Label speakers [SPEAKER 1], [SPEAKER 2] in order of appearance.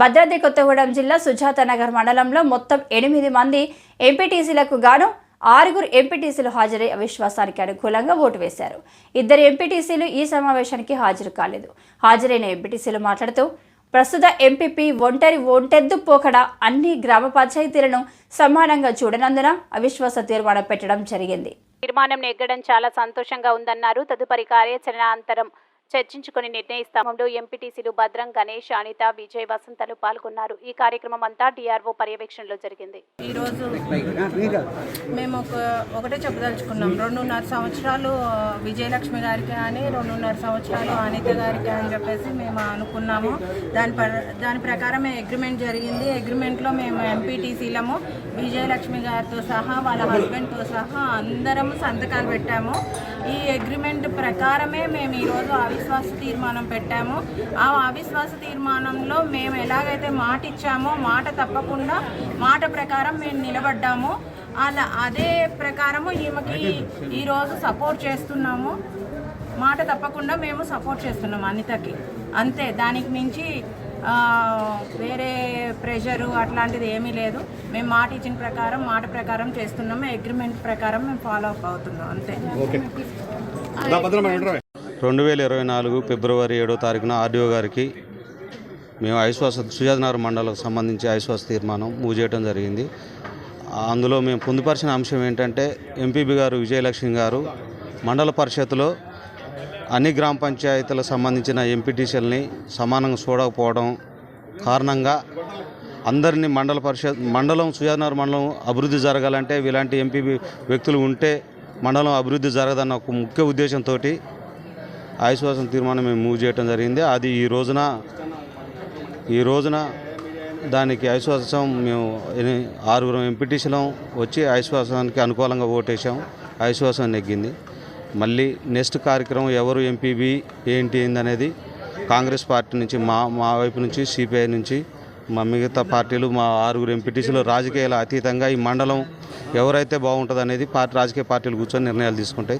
[SPEAKER 1] భద్రాద్రి కొత్తగూడెం జిల్లా సుజాతనగర్ మండలంలో మొత్తం ఎనిమిది మంది ఎంపీటీసీలకు గాను ఆరుగురు ఎంపీటీసీలు హాజరై అవిశ్వాసానికి అనుకూలంగా ఓటు వేశారు. ఇద్దరు ఎంపీటీసీలు ఈ సమావేశానికి హాజరు కాలేదు. హాజరైన ఎంపీటీసీలు మాట్లాడుతూ ప్రస్తుత ఎంపీపీ ఒంటరి ఒంటెద్దు పోకడ అన్ని గ్రామ పంచాయతీలను సమానంగా చూడనందున అవిశ్వాస తీర్మానం పెట్టడం జరిగింది.
[SPEAKER 2] తీర్మానం నెగ్గడం చాలా సంతోషంగా ఉందన్నారు. తదుపరి కార్యాచరణ అంతరం చర్చించుకుని నిర్ణయిస్తామంటూ ఎంపీటీసీలు భద్రం గణేష్ అనిత విజయ్ వసంతలు పాల్గొన్నారు. ఈ కార్యక్రమం అంతా డిఆర్ఓ పర్యవేక్షణలో జరిగింది.
[SPEAKER 3] ఈరోజు మేము ఒక ఒకటే చెప్పదలుచుకున్నాం. రెండున్నర సంవత్సరాలు విజయలక్ష్మి గారికి అని రెండున్నర సంవత్సరాలు అనిత గారికి అని చెప్పేసి మేము అనుకున్నాము. దాని ప్ర దాని ప్రకారం అగ్రిమెంట్ జరిగింది. అగ్రిమెంట్లో మేము ఎంపీటీసీలము విజయలక్ష్మి గారితో సహా వాళ్ళ హస్బెండ్తో సహా అందరము సంతకాలు పెట్టాము. ఈ అగ్రిమెంట్ ప్రకారమే మేము ఈరోజు అవిశ్వాస తీర్మానం పెట్టాము. ఆ అవిశ్వాస తీర్మానంలో మేము ఎలాగైతే మాట ఇచ్చామో మాట తప్పకుండా మాట ప్రకారం మేము నిలబడ్డాము. అలా అదే ప్రకారము ఈమెకి ఈరోజు సపోర్ట్ చేస్తున్నాము. మాట తప్పకుండా మేము సపోర్ట్ చేస్తున్నాము అనితకి. అంతే దానికి మించి ఆ, వేరే ప్రెషరు అట్లాంటిది ఏమీ లేదు. మేము మాట ఇచ్చిన ప్రకారం మాట ప్రకారం చేస్తున్నాము. అగ్రిమెంట్ ప్రకారం మేము ఫాలో అప్ అవుతున్నాం. అంతే.
[SPEAKER 4] రెండు వేల ఇరవై నాలుగు ఫిబ్రవరి ఏడో తారీఖున ఆర్డీఓ గారికి మేము ఐశ్వాస సుజాతనగర్ మండలకు సంబంధించి ఐశ్వాస తీర్మానం మూవ్ చేయడం జరిగింది. అందులో మేము పొందుపరిచిన అంశం ఏంటంటే ఎంపీబీ గారు విజయలక్ష్మి గారు మండల పరిషత్లో అన్ని గ్రామ పంచాయతీలకు సంబంధించిన ఎంపీటీసీలని సమానంగా చూడకపోవడం కారణంగా అందరినీ మండల పరిషత్ మండలం సుజాతనగర్ మండలం అభివృద్ధి జరగాలంటే ఇలాంటి ఎంపీ వ్యక్తులు ఉంటే మండలం అభివృద్ధి జరగదన్న ఒక ముఖ్య ఉద్దేశంతో ఆవిశ్వాసం తీర్మానం మేము మూవ్ చేయడం జరిగింది. అది ఈ రోజున ఈ రోజున దానికి అవిశ్వాసం మేము ఆరుగురం ఎంపీటీసీలం వచ్చి అవిశ్వాసానికి అనుకూలంగా ఓటేసాం అవిశ్వాసం నెగ్గింది. మళ్ళీ నెక్స్ట్ కార్యక్రమం ఎవరు ఎంపీబీ ఏంటి ఏందనేది కాంగ్రెస్ పార్టీ నుంచి మా మా వైపు నుంచి సిపిఐ నుంచి మా మిగతా పార్టీలు మా ఆరుగురు ఎంపీటీసీలు రాజకీయాల అతీతంగా ఈ మండలం ఎవరైతే బాగుంటుంది అనేది పార్టీ రాజకీయ పార్టీలు కూర్చొని నిర్ణయాలు తీసుకుంటాయి.